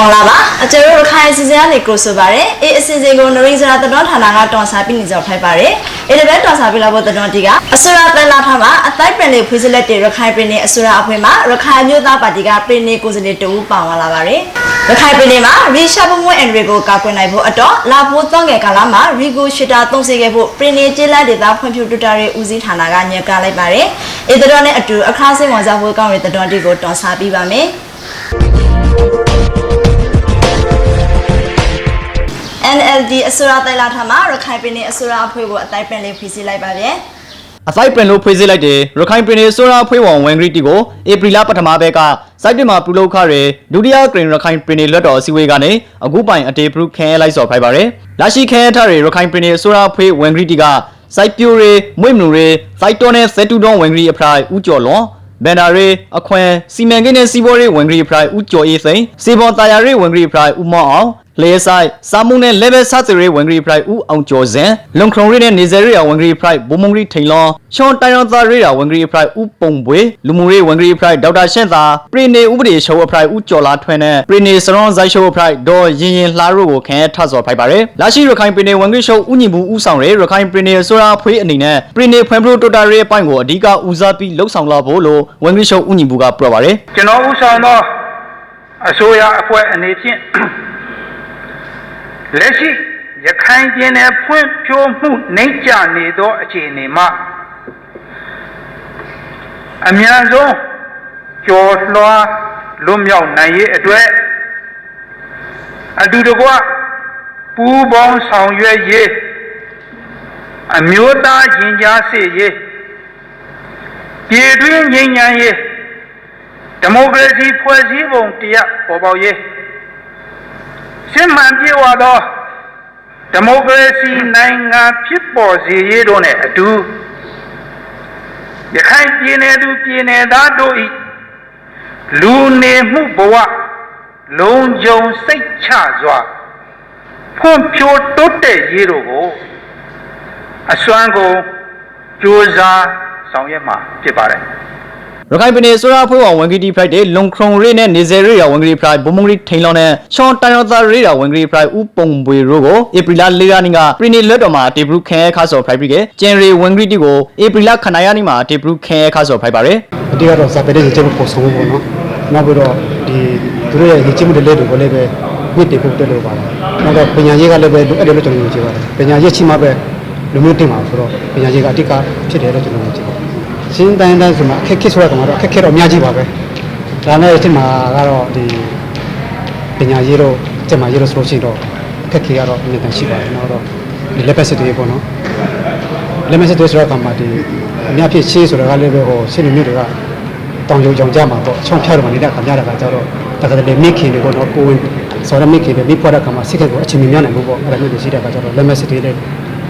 မောင်လာပါအကျတို့ရခိုင်အစီအစဉ်ကနေကိုဆိုပါတယ်အေးအစီအစဉ်ကိုနရိစရာတတော်ဌာနကတော်စားပြီးနေကြဖိုက်ပါတယ်အေးဒီဘက်တော်စားပြီးလာဖို့တတော်တီကအစရာတန်လာထမှာအတိုင်းပင်လေးဖွေးစလက်တွေရခိုင်ပင်လေးအစရာအဖွဲမှာရခိုင်မျိုးသားပါတီကပင်လေးကိုယ်စားလှယ်တူပါဝင်လာပါတယ်ရခိုင်ပင်လေးမှာရီရှာဘုံဝဲအန်ရီကိုကာကွယ်နိုင်ဖို့အတွက်လာဖို့သွန်ငယ်ကာလမှာရီကိုရှီတာသုံးစေခဲ့ဖို့ပင်လေးကျေးလက်ဒေသဖွံ့ဖြိုးတိုးတက်ရေးဦးစီးဌာနကညွှန်ကြားလိုက်ပါတယ်အေးတတော်နဲ့အတူအခါစိတ်ဝင်စားဖို့ကောင်းတဲ့တတော်တီကိုတော်စားပြီးပါမယ် NLD အစိုးရတိုင်လာထမှာရခိုင်ပြည်နယ်အစိုးရအဖွဲ့ကိုအတိုင်းပင်လေးဖိစီလိုက်ပါဗျ။အစိုက်ပင်လို့ဖွေးစည်းလိုက်တဲ့ရခိုင်ပြည်နယ်ဆိုရာဖွေးဝန်ဝန်ဂရီတီကိုဧပြီလပထမဘက်ကစိုက်တင်မှာပြုလုပ်ခရတဲ့ဒုတိယဂရင်ရခိုင်ပြည်နယ်လွတ်တော်အစည်းအဝေးကနေအခုပိုင်အတေပရုခင်းလိုက်စော်ဖိုက်ပါတယ်။လာရှိခင်းထားတဲ့ရခိုင်ပြည်နယ်ဆိုရာဖွေးဝန်ဂရီတီကစိုက်ပြိုတွေမွေ့မနူတွေစိုက်တော်နဲ့ဇက်တူတော်ဝန်ဂရီအဖရိုင်ဥကျော်လွန်ဘန်ဒါရီအခွန်စီမံကိန်းနဲ့စီးပွားရေးဝန်ဂရီဖရိုင်ဦးကျော်အေးစိန်စီပေါ်တာယာရေးဝန်ဂရီဖရိုင်ဦးမောင်အောင် လေဆိုင်စာမှုနဲ့ level စသရေးဝန်ဂရီဖရိုင်ဦးအောင်ကျော်စင်လွန်ခရုံရီနဲ့နေဇယ်ရီယာဝန်ဂရီဖရိုင်ဘုံမုံဂရီထိန်လွန်ချွန်တိုင်ရွန်သားရီယာဝန်ဂရီဖရိုင်ဦးပုံပွေလူမှုရေးဝန်ဂရီဖရိုင်ဒေါက်တာရှင့်သာပရီနေဥပဒေရှုံးအဖရိုင်ဦးကျော်လာထွန်းနဲ့ပရီနေစရွန်ဇိုက်ရှုံးအဖရိုင်ဒေါ်ရင်ရင်လှရိုးကိုခံရထဆော်ဖိုက်ပါတယ်လာရှိရခိုင်ပရီနေဝန်ဂရီရှုံးဦးညီဘူးဦးဆောင်ရဲရခိုင်ပရီနေဆိုရာဖွေးအနေနဲ့ပရီနေဖွံ့ဖြိုးတိုးတက်ရေးအပိုင်းကိုအဓိကဦးစားပြီးလှုပ်ဆောင်လာဖို့လို့ဝန်ဂရီရှုံးဦးညီဘူးကပြောပါတယ်ကျွန်တော်ဥဆောင်သောအစိုးရအဖွဲ့အနေဖြင့် လက်ရှိရခိုင်ပြည်နယ်ဖွံ့ဖြိုးမှုနှိမ့်ကျနေသောအခြေအနေမှာအများဆုံးကျော်လွှားလွတ်မြောက်နိုင်ရေးအတွက်အတူတကွပူးပေါင်းဆောင်ရွက်ရေးအမျိုးသားရင်ကြားစေ့ရေးပြည်တွင်းငြိမ်းချမ်းရေးဒီမိုကရေစီဖွဲ့စည်းပုံတရားပေါ်ပေါက်ရေး စစ်မှန်ပြေဝသောဒီမိုကရေစီနိုင်ငံဖြစ်ပေါ်စေရေးတို့နဲ့အတူရခိုင်ပြည်နယ်သူပြည်နယ်သားတို့၏လူနေမှုဘဝလုံခြုံစိတ်ချစွာဖွံ့ဖြိုးတိုးတက်ရေးတို့ကိုအစွမ်းကုန်ကြိုးစားဆောင်ရွက်မှာဖြစ်ပါတယ် ရခိုင်ပြည်နယ်ဆိုရာဖွဲ့ဝန်ဝန်ကြီးတီဖရိုက်တဲ့လုံခရုံရေးနဲ့နေဇယ်ရေးရဝန်ကြီးဖရိုက်ဘုံမုံကြီးထိန်လောင်းနဲ့ချွန်တိုင်ယောသာရေးရဝန်ကြီးဖရိုက်ဥပုံပွေရိုကိုဧပြီလ၄ရက်နေ့ကပြည်နယ်လွတ်တော်မှာတေဘရုခဲခါဆော်ဖရိုက်ပြီးကကျန်ရီဝန်ကြီးတီကိုဧပြီလခဏရနေ့မှာတေဘရုခဲခါဆော်ဖရိုက်ပါတယ်အတိကတော့ဇာပတဲ့ရေချက်ဖို့ဆုံးဖို့ပေါ့နော်နောက်ပြီးတော့ဒီသူတို့ရဲ့ရေချက်မှုတွေလေးတွေကိုလည်းပဲမြင့်တင်ဖို့တက်လို့ပါတယ်နောက်တော့ပညာရေးကလည်းပဲလိုအပ်တယ်လို့ကျွန်တော်မြင်ကြပါတယ်ပညာရေးချိမှပဲလူမျိုးတင်ပါဆိုတော့ပညာရေးကအတိကဖြစ်တယ်လို့ကျွန်တော်မြင်ကြပါတယ် ရှင်းတိုင်းတိုင်းဆိုမှအခက်ခဲဆိုရကောင်တော့အခက်ခဲတော့အများကြီးပါပဲဒါနဲ့အချိန်မှာကတော့ဒီပညာရေးတော့ကျမရေးတော့ဆိုလို့ရှိရင်တော့အခက်ခဲကတော့အများကြီးရှိပါတယ်နောက်တော့ဒီလက်ပတ်စစ်တွေပေါ့နော်လက်မစစ်တွေဆိုတော့ကမှဒီအများဖြစ်ရှေးဆိုတာကလည်းပဲဟိုရှင်းလူမျိုးတွေကတောင်ကြုံကြောင်ကြမှာပေါ့ချောင်းဖြတ်တော့မှနေတဲ့ခါများတာကကြတော့တကယ်လည်းမိခင်တွေပေါ့နော်ကိုဝင်ဆိုတော့မိခင်တွေမိဖွားတဲ့ခါမှာစိတ်ကကိုအချိန်မများနိုင်ဘူးပေါ့အဲ့ဒါမျိုးတွေရှိတဲ့ခါကျတော့လက်မစစ်တွေလည်း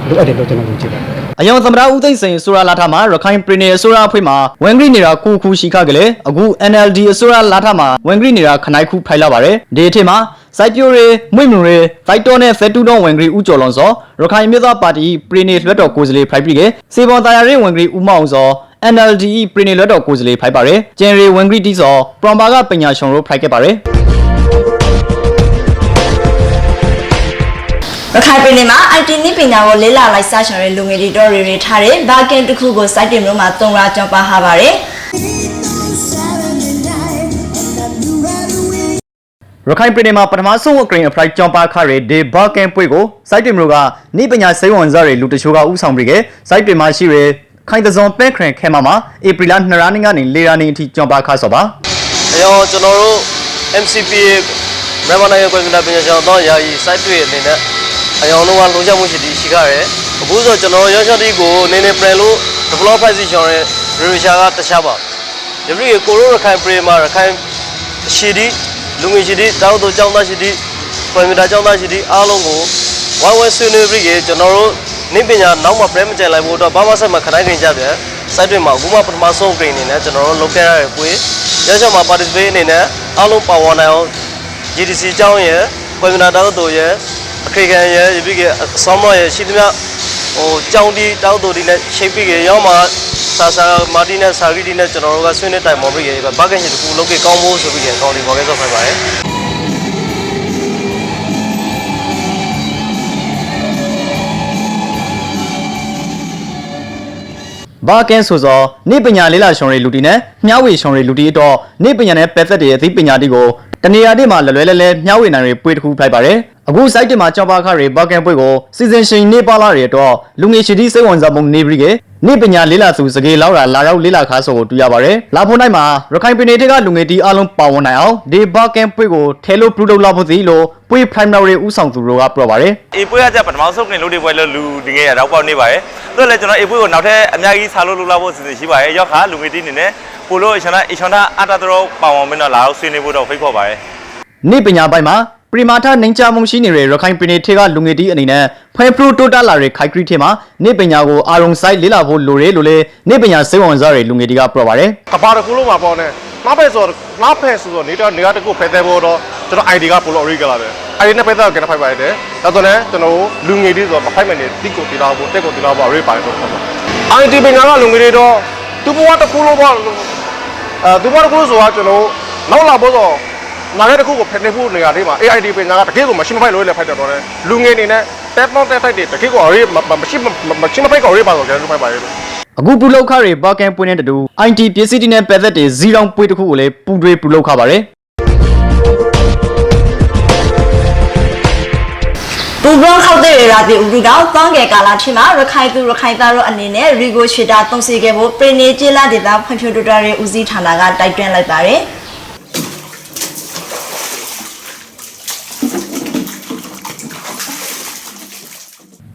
လိုအပ်တယ်လို့ကျွန်တော်မြင်ကြည့်ပါတယ်အယောင်သမ္မတဦးသိန်းစိန်ဆိုရာလာထမှာရခိုင်ပြည်နယ်ဆိုရာဖွဲ့မှာဝန်ဂရီနေတာကိုခုရှိခကလေးအခု NLD အစိုးရလာထမှာဝန်ဂရီနေတာခနိုင်ခုဖိုင်လာပါတယ်ဒီအထက်မှာစိုက်ပြိုတွေမွေ့မြူတွေစိုက်တော်နဲ့ဇက်တူတော်ဝန်ဂရီဦးကျော်လွန်စောရခိုင်မြို့သားပါတီပြည်နယ်လွှတ်တော်ကိုယ်စားလှယ်ဖိုက်ပြီးကစေပေါ်တာယာရေးဝန်ဂရီဦးမောင်စော NLD ပြည်နယ်လွှတ်တော်ကိုယ်စားလှယ်ဖိုက်ပါတယ်ကျန်ရီဝန်ဂရီတီစောပရမ်ဘာကပညာရှင်တို့ဖိုက်ခဲ့ပါတယ် ရခိုင်ပြည်နယ်မှာ IT နည်းပညာကိုလေးလာလိုက်စရှင်တဲ့လူငယ်တွေတော်တွေတွေထားတဲ့ဘာကင်တစ်ခုကိုစိုက်တင်မျိုးမှာတုံရာကြောင်းပါဟာပါတယ်ရခိုင်ပြည်နယ်မှာပထမဆုံးအကရင်အဖလိုက်ကြောင်းပါခရဲဒေဘာကင်ပွေကိုစိုက်တင်မျိုးကနိပညာစိတ်ဝင်စားတဲ့လူတချို့ကဥဆောင်ပြီးခဲ့စိုက်တင်မှာရှိရဲခိုင်တစုံပဲခရင်ခဲမှာမှာဧပြီလ2ရက်နေ့ကနေ4ရက်နေ့အထိကြောင်းပါခဆော့ပါအရောကျွန်တော်တို့ MCPA မြန်မာနိုင်ငံကွန်ပျူတာပညာရှင်တော့ယာယီ site တွေအနေနဲ့ အရောလုံးဝလုံခြုံမှုရှိသည်ရှိကြတယ်အခုဆိုကျွန်တော်ရောရှော့တီကိုနည်းနည်း plan လို့ develop ဖိုက်စီရှင်ရဲ့ revision ကတခြားပါယပြည့်ကိုရိုရခိုင်ပရိမာရခိုင်ရှိသည်လူငယ်ရှိသည်တောက်တော့ကျောင်းသားရှိသည်ကွန်ပျူတာကျောင်းသားရှိသည်အားလုံးကိုဝိုင်းဝန်းဆွေးနွေးပြီးကြကျွန်တော်တို့နိပညာနောက်မှ plan မကျန်လိုက်ဖို့တော့ဘာမှဆက်မှခဏခင်ကြပြန် site တွေမှာအခုမှပထမဆုံး grade အနေနဲ့ကျွန်တော်တို့လုပ်ခဲ့ရတဲ့ပွေရရှော့မှာ participate အနေနဲ့အားလုံးပါဝင်နိုင်အောင် GDC အကြောင်းရယ်ကွန်ပျူတာတောက်တော်ရယ် အခေခံရယ်ပြီးကဆောင်းမရယ်ရှိသမျှဟိုကြောင်တီတောက်တူတီနဲ့ရှိတ်ပြီးကရောက်မှဆာဆာမာတီနဲ့ဆာဂီတီနဲ့ကျွန်တော်တို့ကဆွေးနွေးတိုင်ပေါ်ပြီးကဘာကင်ရှင်တခုလုပ်ခဲ့ကောင်းဖို့ဆိုပြီးကောင်းလီပေါ်ခဲ့ဆော့ဖိုင်ပါတယ်ဘာကင်းဆိုသောနေပညာလေးလာရှင်ရီလူတီနဲ့မြှဝေရှင်ရီလူတီအတော့နေပညာနဲ့ပယ်သက်တရဲ့အသိပညာတိကိုတနေရာတိမှာလွယ်လွယ်လဲလဲမြှဝေနိုင်ရီပွေတစ်ခုဖိုက်ပါတယ် အခု site တင်မှာကြောက်ပါခရီဘာကင်ပွေကိုစီဇန်ရှင်နေပါလာရီတော့လူငယ်ရှိသည့်စိတ်ဝင်စားမှုနေပြီးကနေပညာလေးလာသူစကေလောက်တာလာရောက်လေးလာခါဆိုကိုတွေ့ရပါတယ်လာဖို့နိုင်မှာရခိုင်ပြည်နယ်ကလူငယ်တီအလုံးပါဝင်နိုင်အောင်ဒီဘာကင်ပွေကိုထဲလို့ပလူလုပ်လာဖို့စီလို့ပွေ primary ဥဆောင်သူတို့ကပြောပါတယ်အေပွေးကကြပထမဆုံးကင်လို့ဒီပွဲလို့လူဒီငယ်ရတော့ပေါက်နေပါတယ်။သူလည်းကျွန်တော်အေပွေးကိုနောက်ထပ်အများကြီးစားလို့လုပ်လာဖို့အစီအစဉ်ရှိပါတယ်။ရောက်ခါလူငယ်တီးအနေနဲ့ပိုလို့အချန်နာအချန်နာအတာတော်ပေါင်အောင်မင်းတော့လာတော့ဆွေးနွေးဖို့တော့ဖိတ်ခေါ်ပါတယ်။နေပညာပိုင်းမှာ ပရိမာထနှိမ်ချမှုရှိနေတဲ့ရခိုင်ပြည်နယ်ထဲကလူငယ်တီအနေနဲ့ဖွဲပရိုတိုတာလာတဲ့ခိုက်ခရီထဲမှာနေပညာကိုအာရုံစိုက်လေ့လာဖို့လိုတယ်လို့လည်းနေပညာစိတ်ဝင်စားတဲ့လူငယ်တီကပြောပါတယ်ကဘာတစ်ခုလုံးမှာပေါ့နဲ့နောက်ဖက်ဆိုနောက်ဖက်ဆိုတော့နေတော့နေရာတစ်ခုဖယ်တဲ့ဘောတော့ကျွန်တော် ID ကပိုလို့ original လာတယ် ID နဲ့ဖယ်တဲ့ကနေဖိုက်ပါတယ်ဒါဆိုလည်းကျွန်တော်လူငယ်တွေဆိုတော့မဖိုက်မယ်နေတိကိုတီလာဖို့တက်ကိုတီလာဖို့ array ပါတယ်ဆိုတော့ ID ပင်ကလူငယ်တွေတော့သူ့ဘဝတစ်ခုလုံးပေါ့အဲသူ့ဘဝတစ်ခုလုံးဆိုတာကျွန်တော်နောက်လာဖို့ဆို နားရတစ်ခုကိုဖယ်နေဖို့နေရာလေးမှာ AID ပင်ကတကယ်ကိုမရှိမဖိုက်လို့လည်းဖိုက်တော့တယ်လူငယ်နေနဲ့တက်တော့တက်ထိုက်တယ်တကယ်ကို array မရှိမရှိမဖိုက်ကို array ပါတော့ကျွန်တော်ဖိုက်ပါတယ်အခုပူလောက်ခတွေဘာကန်ပွင့်တဲ့တူ IT ပစ္စည်းတွေနဲ့ပတ်သက်တဲ့ဇီရောင်ပွေတစ်ခုကိုလည်းပူတွေပူလောက်ခပါတယ်ပူဘွန်ခောက်တဲ့ရာသီဥတုတောင်တောင်းငယ်ကာလထိမှာရခိုင်သူရခိုင်သားတို့အနေနဲ့ရီဂိုရှေတာတုံးစီခဲ့ဖို့ပရိနေကျေးလာဒေတာဖွံ့ဖြိုးတိုးတက်ရေးဦးစီးဌာနကတိုက်တွန်းလိုက်ပါတယ်။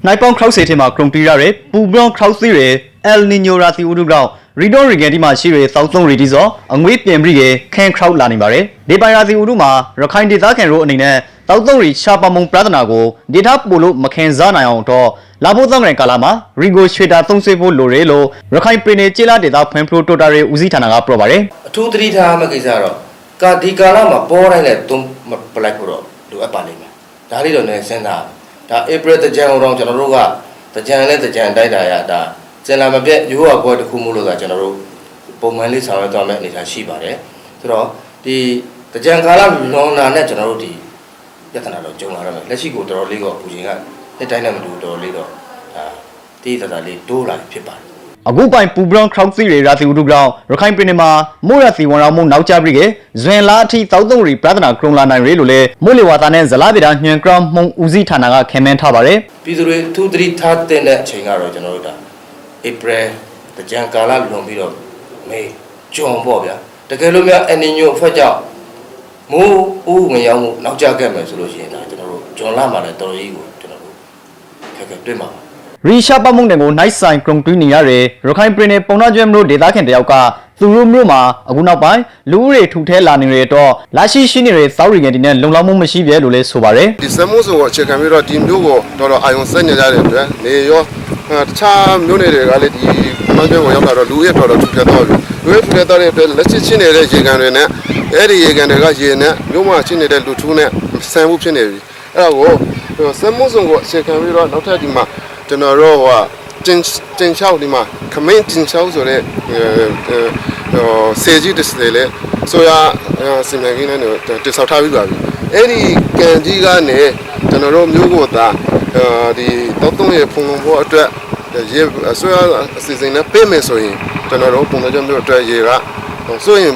နိုင်ပေါင်ခရောက်စေထဲမှာကရုံတီရတဲ့ပူဘလောင်ခရောက်စီရဲ့အယ်နီညိုရာသီဥတုကြောင့်ရီဒိုရီဂန်ဒီမှာရှိတဲ့သောက်သုံးရီဒီစောအငွေးပြင်ပြီးရဲ့ခန်ခရောက်လာနေပါတယ်ဒီပိုင်ရာသီဥတုမှာရခိုင်ဒေသခံတို့အနေနဲ့သောက်သုံးရီရှာပါမုံပြဿနာကိုဒေတာပိုလို့မခင်စားနိုင်အောင်တော့လာဖို့သောငယ်ကာလမှာရီဂိုရွှေတာသုံးဆွေးဖို့လိုတယ်လို့ရခိုင်ပြည်နယ်ကျေးလာဒေသဖွံ့ဖြိုးတိုးတက်ရေးဦးစီးဌာနကပြောပါတယ်အထူးသတိထားမယ့်ကိစ္စကတော့ကာဒီကာလမှာပေါ်တိုင်းနဲ့သုံးပလိုက်ဖို့တော့လိုအပ်ပါလိမ့်မယ်ဒါလေးတော့လည်းစဉ်းစား ဒါ April တကြံအောင်ကျွန်တော်တို့ကတကြံနဲ့တကြံတိုက်တာရဒါစင်လာမပြည့်ရိုးအကွက်တစ်ခုမို့လို့ကကျွန်တော်တို့ပုံမှန်လေးဆောင်ရွက်သွားမယ့်အနေအထားရှိပါတယ်ဆိုတော့ဒီတကြံကာလလွန်လာနဲ့ကျွန်တော်တို့ဒီပြဿနာတော့ကြုံလာရမယ်လက်ရှိကိုတော်တော်လေးကပူချိန်ကနှစ်တိုင်းနဲ့မတူတော်တော်လေးတော့ဒါတိတိကျကျလေးတိုးလာဖြစ်ပါတယ် အခုပိုင်ပူဘလောင်ခရောက်စီတွေရာသီဥတုကြောင့်ရခိုင်ပြည်နယ်မှာမိုးရစီဝန်တော်မှုနောက်ကျပြီးကဇွန်လအထိသောက်သုံးရီပြဿနာကရုံလာနိုင်ရလို့လေမိုးလေဝသနဲ့ဇလားဗေဒညွှန်ကရမှုံဦးစီးဌာနကခင်မင်းထားပါတယ်ပြည်သူတွေသူသတိထားတဲ့အချိန်ကတော့ကျွန်တော်တို့ဒါ April တကြံကာလလွန်ပြီးတော့မေဂျွန်ပေါ့ဗျာတကယ်လို့များအန်နီညိုအဖက်ကြောင့်မိုးဦးငရောင်းမှုနောက်ကျခဲ့မယ်ဆိုလို့ရှိရင်ဒါကျွန်တော်တို့ဂျွန်လာမှာလည်းတော်ကြီးကိုကျွန်တော်တို့ခက်ခဲတွေ့မှာပါ ရီရှာပမှုန်တွေကိုနိုင်ဆိုင်ကရုံတွင်းနေရတဲ့ရခိုင်ပြည်နယ်ပုံနာကျွဲမျိုးဒေသခံတယောက်ကသူတို့မျိုးမှာအခုနောက်ပိုင်းလူဦးရေထူထဲလာနေတဲ့တော့လာရှိရှိနေတဲ့သောက်ရီကန်တီနဲ့လုံလောက်မှုမရှိပြဲလို့လဲဆိုပါတယ်ဒီစက်မှုစုံကိုအခြေခံပြီးတော့ဒီမျိုးကိုတော်တော်အာရုံစိုက်နေကြတဲ့အတွက်နေရောအဲတခြားမျိုးနယ်တွေကလည်းဒီမန်ကျွန်းကိုရောက်လာတော့လူရဲ့တော်တော်ထူထပ်သွားပြီလူရဲ့ထူထပ်သွားတဲ့အတွက်လက်ရှိချင်းနေတဲ့ရေကန်တွေနဲ့အဲ့ဒီရေကန်တွေကရေနဲ့မျိုးမှချင်းနေတဲ့လူထူးနဲ့ဆန်မှုဖြစ်နေပြီအဲ့ဒါကိုစက်မှုစုံကိုအခြေခံပြီးတော့နောက်ထပ်ဒီမှာ ကျွန်တော်တို့ဟိုတင်တင်ချောက်ဒီမှာခမင်းတင်ချောက်ဆိုတဲ့ဟိုစေကြီးတစ်စလေလေဆိုရစီမံကိန်းနဲ့တိစောက်ထားပြီးပါပြီအဲ့ဒီကန်ကြီးကနေကျွန်တော်တို့မျိုးကိုသာဒီတောက်တုံးရဲ့ဖုံလုံးဖို့အတွက်ရေဆိုရအစီအစဉ်နဲ့ပေးမယ်ဆိုရင်ကျွန်တော်တို့ပုံစံမျိုးအတွက်ရေကဆိုရင်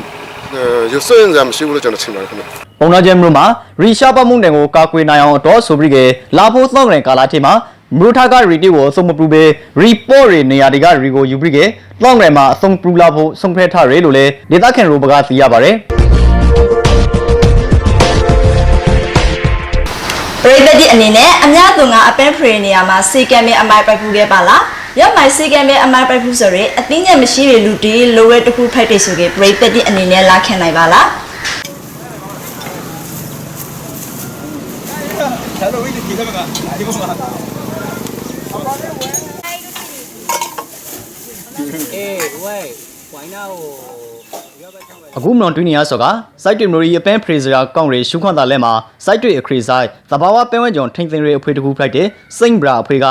ရဆိုရင်ကြမရှိဘူးလို့ကျွန်တော်ထင်ပါတယ်ခင်ဗျပုံနာကျွဲမျိုးမှာရီရှာပမှုန်တွေကိုကာကွယ်နိုင်အောင်တော့ဆိုပြီးကလာဖို့သောက်တဲ့ကာလာတီမှာ မြို့ထားကရီတီကိုအဆုံးမပူပဲရီပေါ်ရီနေရာတွေကရီကိုယူပြီးကတောင်းရမှာအဆုံးပူလာဖို့ဆုံးဖြတ်ထားရလို့လေဒေသခံရိုဘကသိရပါတယ်ပရိသတ်တိအနေနဲ့အများသူကအပန်းဖရေနေရာမှာစေကံမဲအမိုက်ပိုက်ဖူးခဲ့ပါလားရောက်မိုင်စေကံမဲအမိုက်ပိုက်ဖူးဆိုရင်အသိဉာဏ်မရှိတဲ့လူတီလိုရဲတစ်ခုဖိုက်တယ်ဆိုကြပရိသတ်တိအနေနဲ့လာခံနိုင်ပါလား အခုမလွန်တွင်းနေရဆိုက site တွေမျိုးရီအပန်းဖရေဇရာကောင့်ရီရှုခွန်တာလဲမှာ site တွေအခရီးဆိုင်သဘာဝပန်းဝဲကြောင်ထိန်သိမ်းရအဖွေတစ်ခုဖိုက်တဲ့စိန့်ဘရာအဖွေက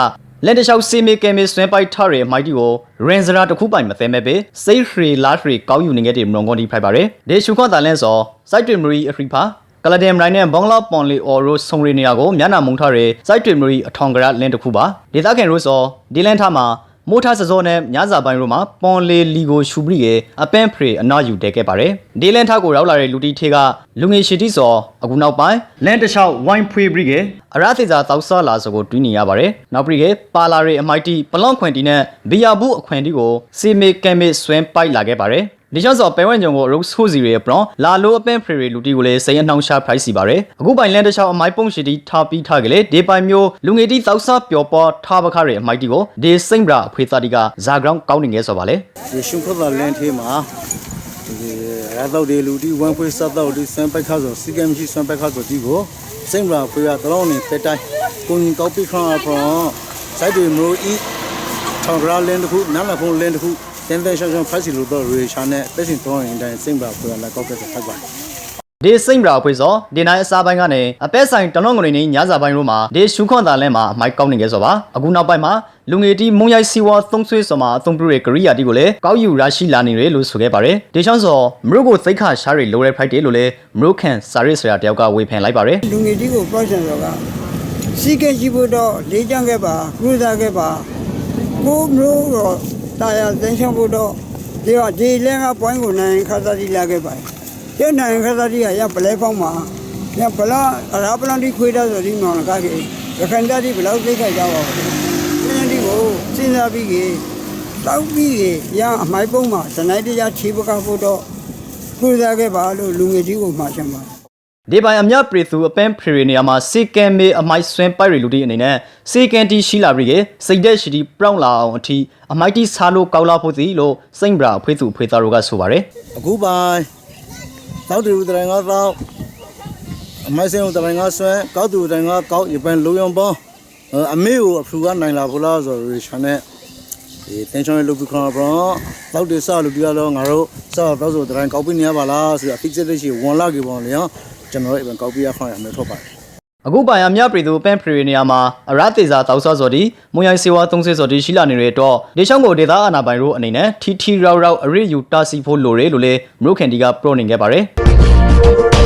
လက်တလျှောက်စီမီကယ်မီဆွဲပိုက်ထားရမိုက်တီကိုရင်ဇရာတစ်ခုပိုင်မသိမဲ့ပဲစိတ်ခရီလာခရီကောက်ယူနေခဲ့တဲ့မလွန်ကွန်ဒီဖိုက်ပါတယ်ဒီရှုခွန်တာလဲဆို site တွေမျိုးရီအခရီးဖာ ကလဒမ်ရိုင်းနဲ့ဘင်္ဂလားပွန်လီအော်ရိုဆုံရီနေရာကိုမျက်နှာမုံထားရ site တွေမျိုးရီအထောင်ကရလင်းတစ်ခုပါဒေသခံရိုးစောဒီလန်ထားမှာမိုးထားစစောနဲ့ညစာပိုင်းတို့မှာပွန်လေလီကိုရှူပရီရဲ့အပန်းဖရေအနာယူတဲခဲ့ပါတယ်ဒေလန်ထားကိုရောက်လာတဲ့လူတီထေကလူငယ်ရှိတီစောအခုနောက်ပိုင်းလန်တလျှောက်ဝိုင်းဖွေးပရီရဲ့အရာသေးစာတောက်ဆလာဆိုကိုတွင်းနေရပါတယ်နောက်ပရီရဲ့ပါလာရဲ့အမိုက်တီပလော့ခွန်တီနဲ့ဘီယာဘူးအခွန်တီကိုစီမေကမ်မေဆွဲပိုက်လာခဲ့ပါတယ် ဒီချောင်းစောပဲဝဲညုံကို Rose Hosi ရဲ့ Brown လာလိုအပင်ဖရီလူတီကိုလည်းစိတ်အနှောင်းရှား price စီပါတယ်အခုပိုင်လန်တခြားအမိုက်ပုံရှိတီထားပြီးထားကြလေဒီပိုင်မျိုးလူငယ်တီသောက်စားပျော်ပေါ်ထားပခရဲ့အမိုက်တီကိုဒီစိမ့်ဘရာအဖွေသားတီကဇာဂရောင်းကောင်းနေငယ်ဆိုပါလေဒီရှင်ခွတ်တာလင်းသေးမှာဒီရတော့ဒီလူဒီဝန်ဖွေးစတော့ဒီစံပိုက်ခါဆိုစီကမ်ရှိစံပိုက်ခါဆိုဒီကိုစိမ့်ဘရာဖွေးရတော့နေတက်တိုင်းကိုရင်ကောက်ပြီးခါဖရောစိုက်တွေမျိုးဤထောင်ဂရာလင်းတခုနားလဖုံးလင်းတခု တန်တန်ရှောင်းရှောင်းဖတ်စီလို့တော့ရေရှာနဲ့တက်ရှင်တော့ရင်တိုင်းစိမ့်ဘရာဖွေးရလက်ကောက်ကဆက်ဖတ်ပါဒီစိမ့်ဘရာအဖွေစောဒီနိုင်အစားပိုင်းကနေအပဲဆိုင်တလုံးငွေနေညစာပိုင်းတို့မှာဒီရှုခွန်တာလဲမှာအမိုက်ကောင်းနေငယ်ဆိုပါအခုနောက်ပိုင်းမှာလူငယ်တီမုံရိုက်စီဝါသုံးဆွေးစောမှာအသုံးပြုတဲ့ကရိယာတီကိုလည်းကောက်ယူရရှိလာနေတယ်လို့ဆိုခဲ့ပါတယ်ဒီချောင်းစောမရုကိုသိခါရှားရီလိုရဲဖိုက်တယ်လို့လည်းမရုခန်စာရစ်ဆရာတယောက်ကဝေဖန်လိုက်ပါတယ်လူငယ်ကြီးကိုပြောချင်တော့ကစီကဲရှိဖို့တော့လေးချမ်းခဲ့ပါကျူးစားခဲ့ပါကိုမျိုးတော့ တာယာသင်ချဖို့တော့ဒီကဒီလင်းကပွိုင်းကိုနိုင်ခါသာတိလာခဲ့ပါကျနိုင်ခါသာတိကရပလဲပေါင်းမှာရပလာအရာပလန်ဒီခွေးတာဆိုဒီမောင်ကကေရခိုင်တတိဘလောက်သိခိုက်ကြပါဘူးဒီဒီကိုစဉ်းစားပြီးကေတောက်ပြီးကေရအမိုက်ပုံးမှာဇနိုက်တရားချေပကဖို့တော့ကျူးစားခဲ့ပါလို့လူငယ်ကြီးကိုမှာချင်ပါ ဒီပိုင်အမြပရိသူအပန်းဖရီနေရာမှာစေကန်မေအမိုက်ဆွဲပိုက်ရီလူတီအနေနဲ့စေကန်တီရှိလာပြီးကစိတ်သက်ရှိတီပရောင်းလာအောင်အထိအမိုက်တီစားလို့ကောက်လာဖို့စီလို့စိမ့်ဘရာအဖွေသူအဖွေသားတို့ကဆိုပါတယ်အခုပိုင်းတောက်တူတရင်ငါတော့အမိုက်စင်းတရင်ငါဆွဲကောက်တူတရင်ငါကောက်ရပန်လုံးယုံပေါင်းအမေကိုအဖူကနိုင်လာဘူးလားဆိုတော့ရေချန်နဲ့ဒီတင်ချွန်လုပ်ပြီးခေါ်တော့တောက်တူစလို့ပြောတော့ငါတို့စတော့ဆိုတရင်ကောက်ပြီးနေရပါလားဆိုတော့ fix တဲ့ရှိဝန်လာကြီးပေါ့လေ ကျွန်တော်တို့အပန်ကောက်ပြီးရခေါ်ရမယ်ထုတ်ပါတယ်အခုပိုင်အမြပရိသူအပန်းဖရီနေရာမှာအရသေစာတောက်ဆော့စော်ဒီမွန်ရိုင်စေဝါသုံးဆဲစော်ဒီရှိလာနေတဲ့တော့ဒေရှောင်းကိုဒေသအာနာပိုင်တို့အနေနဲ့ထီထီရောက်ရောက်အရစ်ယူတာစီဖို့လိုတယ်လို့လည်းမရုခင်ဒီကပရိုနေခဲ့ပါတယ်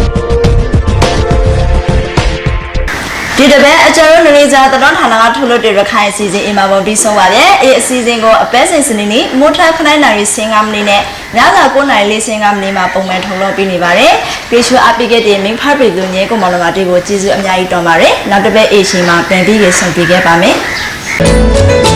ဒီတစ်ပတ်အကျဉ်းတို့လူလေးစားတတော်ဌာနကထုတ်လွှတ်တဲ့ရခိုင်အစီအစဉ်အင်မာပုံပြီးဆုံးပါပြီ။အဲ့အစီအစဉ်ကိုအပဲစင်စနေနေ့မိုးထခနိုင်နိုင်စင်ကမနေနဲ့ညစာ9နိုင်လေးစင်ကမနေမှာပုံမှန်ထုတ်လွှတ်ပေးနေပါတယ်။ပေရှူအပိကက်တဲ့မင်းဖတ်ပြည်သူညဲကိုမောင်လမတွေကိုကျေးဇူးအများကြီးတောင်းပါတယ်။နောက်တစ်ပတ်အေရှင်မှာပြန်ပြီးရဆုံပြခဲ့ပါမယ်။